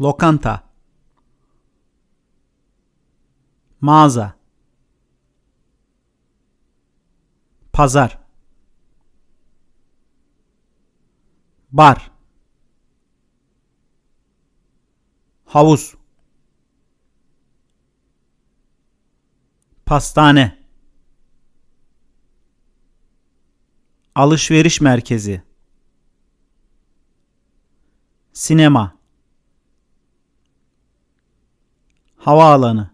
lokanta, mağaza, pazar, bar, havuz, pastane, alışveriş merkezi, sinema, havaalanı,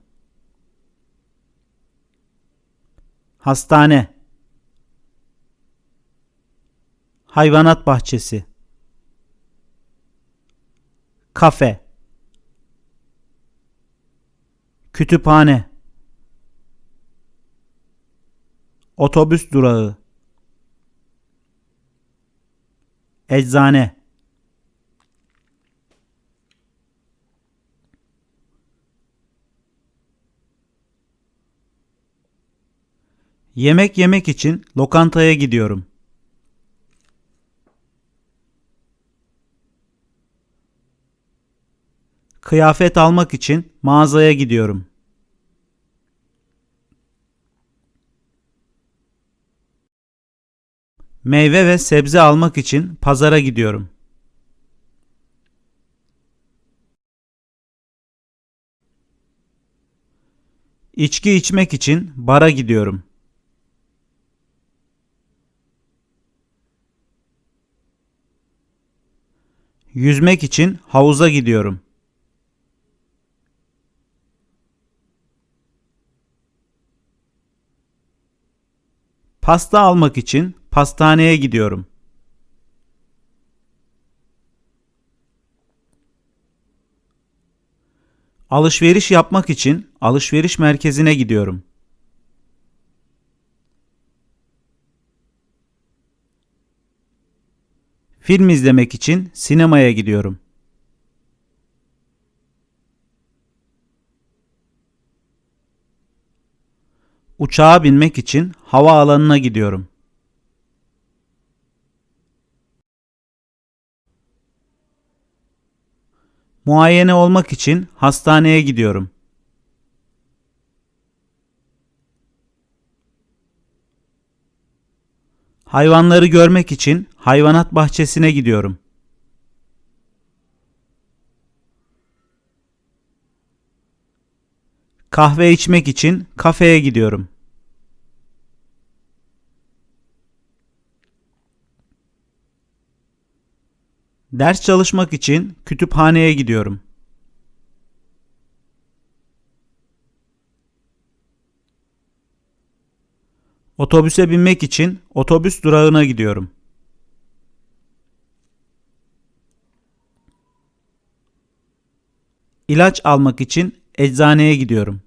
hastane, hayvanat bahçesi, kafe, kütüphane, otobüs durağı, eczane, Yemek yemek için lokantaya gidiyorum. Kıyafet almak için mağazaya gidiyorum. Meyve ve sebze almak için pazara gidiyorum. İçki içmek için bara gidiyorum. Yüzmek için havuza gidiyorum. Pasta almak için pastaneye gidiyorum. Alışveriş yapmak için alışveriş merkezine gidiyorum. Film izlemek için sinemaya gidiyorum. Uçağa binmek için havaalanına gidiyorum. Muayene olmak için hastaneye gidiyorum. Hayvanları görmek için hayvanat bahçesine gidiyorum. Kahve içmek için kafeye gidiyorum. Ders çalışmak için kütüphaneye gidiyorum. Otobüse binmek için otobüs durağına gidiyorum. İlaç almak için eczaneye gidiyorum.